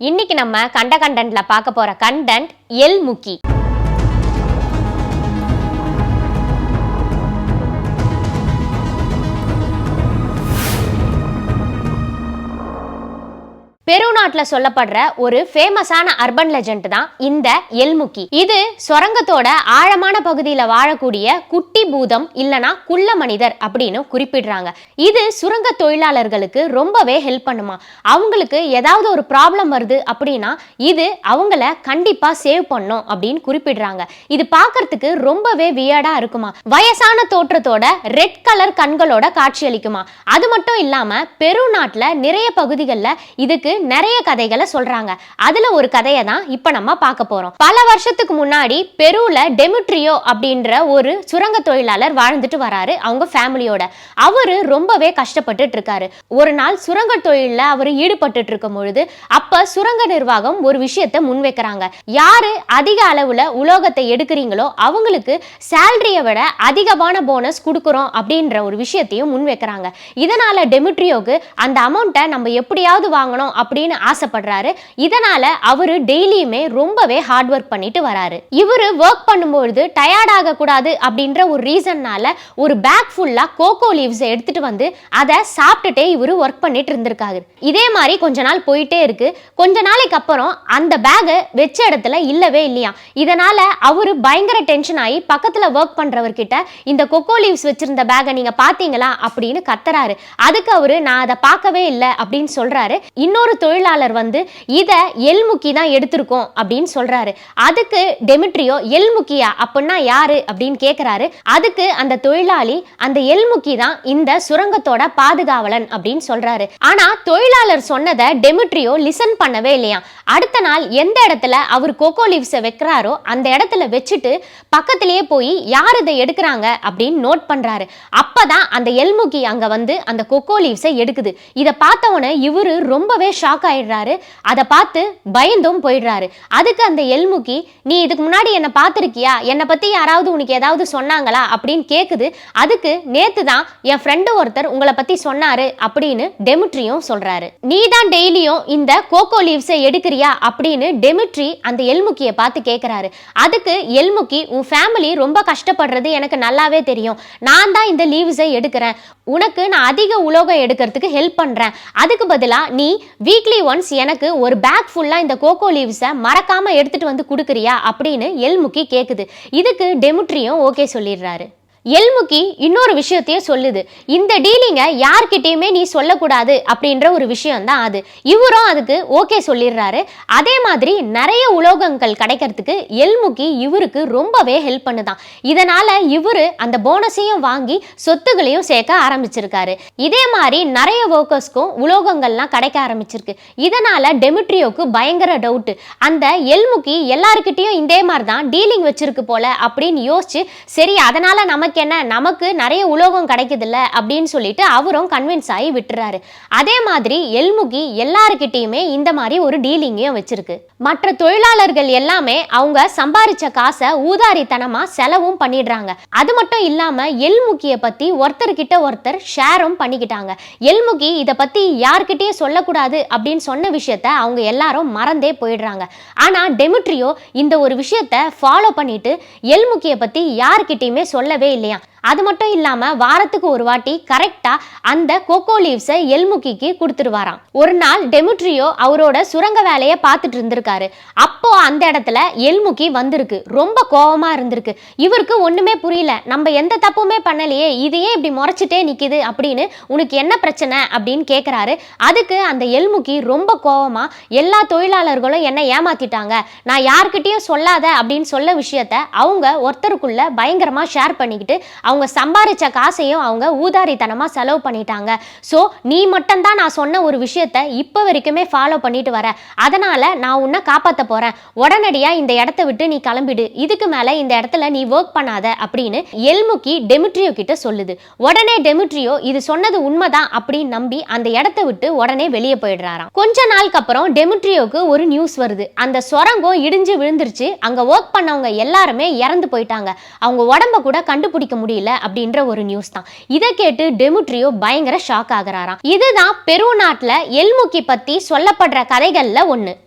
இன்னைக்கு நம்ம கண்ட கண்டென்ட்ல பார்க்க போற கண்டென்ட் எல் முக்கி பெருநாட்டில் சொல்லப்படுற ஒரு ஃபேமஸான அர்பன் லெஜண்ட் தான் இந்த எல்முக்கி. இது சுரங்கத்தோட ஆழமான பகுதியில் வாழக்கூடிய குட்டி பூதம் இல்லனா குள்ள மனிதர் அப்படின்னு குறிப்பிடுறாங்க. இது சுரங்க தொழிலாளர்களுக்கு ரொம்பவே ஹெல்ப் பண்ணுமா. அவங்களுக்கு ஏதாவது ஒரு ப்ராப்ளம் வருது அப்படின்னா இது அவங்கள கண்டிப்பா சேவ் பண்ணும் அப்படின்னு குறிப்பிடுறாங்க. இது பார்க்கறதுக்கு ரொம்பவே வியர்டா இருக்குமா. வயசான தோற்றத்தோட ரெட் கலர் கண்களோட காட்சியளிக்குமா அது மட்டும் இல்லாம பெருநாட்டில் நிறைய பகுதிகளில் இதுக்கு நிறைய கதைகளை சொல்றாங்க. அதுல ஒரு கதையை தான் இப்ப நம்ம பார்க்க போறோம். பல வருஷத்துக்கு முன்னாடி பெருல டெமிட்ரியோ அப்படின்ற ஒரு சுரங்க தொழிலாளர் வாழ்ந்துட்டு வராரு அவங்க ஃபேமிலியோட. அவரு ரொம்பவே கஷ்டப்பட்டுட்டு இருக்காரு. ஒரு நாள் சுரங்க தொழில அவர் ஈடுபட்டு இருக்கும் பொழுது அப்ப சுரங்க நிர்வாகம் ஒரு விஷயத்தை முன்வைக்கிறாங்க. யாரு அதிக அளவுல உலோகத்தை எடுக்கிறீங்களோ அவங்களுக்கு சேலரியை விட அதிகமான போனஸ் கொடுக்குறோம் அப்படின்ற ஒரு விஷயத்தையும் முன்வைக்கிறாங்க. இதனால டெமிட்ரியோக்கு அந்த அமௌண்ட்டை நம்ம எப்படியாவது வாங்கணும் அப்படின்னு ஆசைப்படுறாரு. இதனால அவரு டெய்லியுமே ரொம்பவே ஹார்ட் ஒர்க் பண்ணிட்டு வராரு. இவரு ஒர்க் பண்ணும்பொழுது டயர்ட் கூடாது அப்படின்ற ஒரு ரீசன்னால ஒரு பேக் ஃபுல்லா கோகோ லீவ்ஸ் எடுத்துட்டு வந்து அதை சாப்பிட்டுட்டே இவரு ஒர்க் பண்ணிட்டு இருந்திருக்காரு. இதே மாதிரி கொஞ்ச நாள் போயிட்டே இருக்கு. கொஞ்ச நாளைக்கு அப்புறம் அந்த பேகை வச்ச இடத்துல இல்லவே இல்லையா? இதனால அவரு பயங்கர டென்ஷன் ஆகி பக்கத்துல ஒர்க் பண்றவர்கிட்ட இந்த கொக்கோ லீவ்ஸ் வச்சிருந்த பேகை நீங்க பாத்தீங்களா அப்படின்னு கத்துறாரு. அதுக்கு அவரு நான் அதை பார்க்கவே இல்லை அப்படின்னு சொல்றாரு. இன்னொரு தொழிலாளர் வந்து இதை எல்முக்கி தான் எடுத்திருக்கோம் அப்படின்னு சொல்றாரு. அதுக்கு டெமிட்ரியோ எல்முக்கியா? அப்படின்னா யாரு? அப்படின்னு கேக்குறாரு. அதுக்கு அந்த தொழிலாளி அந்த எல்முக்கி தான் இந்த சுரங்கத்தோட பாதுகாவலன் அப்படின்னு சொல்றாரு. ஆனா தொழிலாளர் சொன்னதை டெமிட்ரியோ லிசன் பண்ணவே இல்லையா அடுத்த நாள் எந்த இடத்துல அவர் கோகோ லீவ்ஸை வைக்கிறாரோ அந்த இடத்துல வச்சுட்டு பக்கத்திலேயே போய் யார் இதை எடுக்கிறாங்க? அப்படின்னு நோட் பண்ணுறாரு அப்போ தான் அந்த எல்முகி அங்கே வந்து அந்த கொக்கோ லீவ்ஸை எடுக்குது. இதை பார்த்தவொன்னே இவர் ரொம்பவே ஷாக் ஆயிடுறாரு. அதை பார்த்து பயந்தும் போயிடுறாரு. அதுக்கு அந்த எல்முகி நீ இதுக்கு முன்னாடி என்னை பார்த்துருக்கியா? என்னை பற்றி யாராவது உனக்கு ஏதாவது சொன்னாங்களா? அப்படின்னு கேட்குது அதுக்கு நேற்று தான் என் ஃப்ரெண்டு ஒருத்தர் உங்களை பற்றி சொன்னாரு அப்படின்னு டெமிட்ரியும் சொல்றாரு. நீ தான் டெய்லியும் இந்த கோகோ லீவ்ஸை எடுக்கிறியா? அப்படின்னு டெமிட்ரி அந்த எல்முக்கியை பார்த்து கேட்குறாரு அதுக்கு எல்முக்கி உன் ஃபேமிலி ரொம்ப கஷ்டப்படுறது எனக்கு நல்லாவே தெரியும். நான் தான் இந்த லீவ்ஸை எடுக்கிறேன். உனக்கு நான் அதிக உலோகம் எடுக்கிறதுக்கு ஹெல்ப் பண்ணுறேன் அதுக்கு பதிலாக நீ வீக்லி ஒன்ஸ் எனக்கு ஒரு பேக் ஃபுல்லாக இந்த கோகோ லீவ்ஸை மறக்காமல் எடுத்துகிட்டு வந்து கொடுக்குறியா? அப்படின்னு எல்முக்கி கேட்குது இதுக்கு டெமுட்ரியும் ஓகே சொல்லிடுறாரு. எல்முக்கி இன்னொரு விஷயத்தையும் சொல்லுது. இந்த டீலிங்கை யார்கிட்டயுமே நீ சொல்லக்கூடாது அப்படின்ற ஒரு விஷயம் தான் அது. இவரும் அதுக்கு ஓகே சொல்லிடுறாரு. அதே மாதிரி நிறைய உலோகங்கள் கிடைக்கிறதுக்கு எல்முக்கி இவருக்கு ரொம்பவே ஹெல்ப் பண்ணுதான். இதனால இவரு அந்த போனஸையும் வாங்கி சொத்துகளையும் சேர்க்க ஆரம்பிச்சிருக்காரு. இதே மாதிரி நிறைய ஒர்க்கர்ஸ்க்கும் உலோகங்கள்லாம் கிடைக்க ஆரம்பிச்சிருக்கு. இதனால டெமிட்ரியோக்கு பயங்கர டவுட் அந்த எல்முக்கி எல்லாருக்கிட்டையும் இதே மாதிரி தான் டீலிங் வச்சிருக்கு போல அப்படின்னு யோசிச்சு சரி அதனால நமக்கு என்ன? நமக்கு நிறைய உலோகம் கிடைக்குதுல்ல அப்படின்னு சொல்லிட்டு அவரும் கன்வின்ஸ் ஆகி விட்டுறாரு. அதே மாதிரி எல்முகி எல்லாருக்கிட்டேயுமே இந்த மாதிரி ஒரு டீலிங்கையும் வச்சிருக்கு. மற்ற தொழிலாளர்கள் எல்லாமே அவங்க சம்பாரிச்ச காசை ஊதாரித்தனமா செலவும் பண்ணிடுறாங்க. அது மட்டும் இல்லாம எல்முகியை பத்தி ஒருத்தர்கிட்ட ஒருத்தர் ஷேரும் பண்ணிக்கிட்டாங்க. எல்முகி இதை பத்தி யார்கிட்டயும் சொல்லக்கூடாது அப்படின்னு சொன்ன விஷயத்த அவங்க எல்லாரும் மறந்தே போயிடுறாங்க. ஆனா டெமிட்ரியோ இந்த ஒரு விஷயத்த ஃபாலோ பண்ணிட்டு எல்முகியை பத்தி யார்கிட்டயுமே சொல்லவே இல்லை. இல்லையா அது மட்டும் இல்லாம வாரத்துக்கு ஒரு வாட்டி கரெக்டா அந்த கோகோ லீவ்ஸை எல்முக்கிக்கு கொடுத்துருவாராம். ஒரு நாள் டெமுட்ரியோ அவரோட சுரங்க வேலையை பார்த்துட்டு இருந்திருக்காரு. அப்போ அந்த இடத்துல எல்முக்கி வந்திருக்கு. ரொம்ப கோவமா இருந்திருக்கு. இவருக்கு ஒண்ணுமே புரியல. நம்ம எந்த தப்புமே பண்ணலையே. இது ஏன் இப்படி முறைச்சிட்டே நிக்குது அப்படின்னு உனக்கு என்ன பிரச்சனை அப்படின்னு கேட்குறாரு அதுக்கு அந்த எல்முக்கி ரொம்ப கோவமா எல்லா தொழிலாளர்களும் என்ன ஏமாத்திட்டாங்க. நான் யார்கிட்டயும் சொல்லாத அப்படின்னு சொல்ல விஷயத்த அவங்க ஒருத்தருக்குள்ள பயங்கரமா ஷேர் பண்ணிக்கிட்டு அவங்க சம்பாதிச்ச காசையும் அவங்க ஊதாரித்தனமாக செலவு பண்ணிட்டாங்க. ஸோ நீ மட்டும்தான் நான் சொன்ன ஒரு விஷயத்த இப்போ வரைக்குமே ஃபாலோ பண்ணிட்டு வர. அதனால நான் உன்னை காப்பாற்ற போறேன். உடனடியாக இந்த இடத்த விட்டு நீ கிளம்பிடு. இதுக்கு மேலே இந்த இடத்துல நீ ஒர்க் பண்ணாத அப்படின்னு எல்முக்கி டெமிட்ரியோ கிட்ட சொல்லுது. உடனே டெமிட்ரியோ இது சொன்னது உண்மைதான் அப்படின்னு நம்பி அந்த இடத்த விட்டு உடனே வெளியே போயிடுறாராம். கொஞ்ச நாளுக்கு அப்புறம் டெமிட்ரியோக்கு ஒரு நியூஸ் வருது. அந்த சுரங்கம் இடிஞ்சு விழுந்துருச்சு. அங்க ஒர்க் பண்ணவங்க எல்லாருமே இறந்து போயிட்டாங்க. அவங்க உடம்ப கூட கண்டுபிடிக்க முடியல. அப்படின்ற ஒரு நியூஸ் தான். இதை கேட்டு டெமுட்ரியோ பயங்கர ஷாக் ஆகிறாராம். இதுதான் பெரு நாட்டில் எல்முக்கி பத்தி சொல்லப்படுற கதைகளில் ஒன்று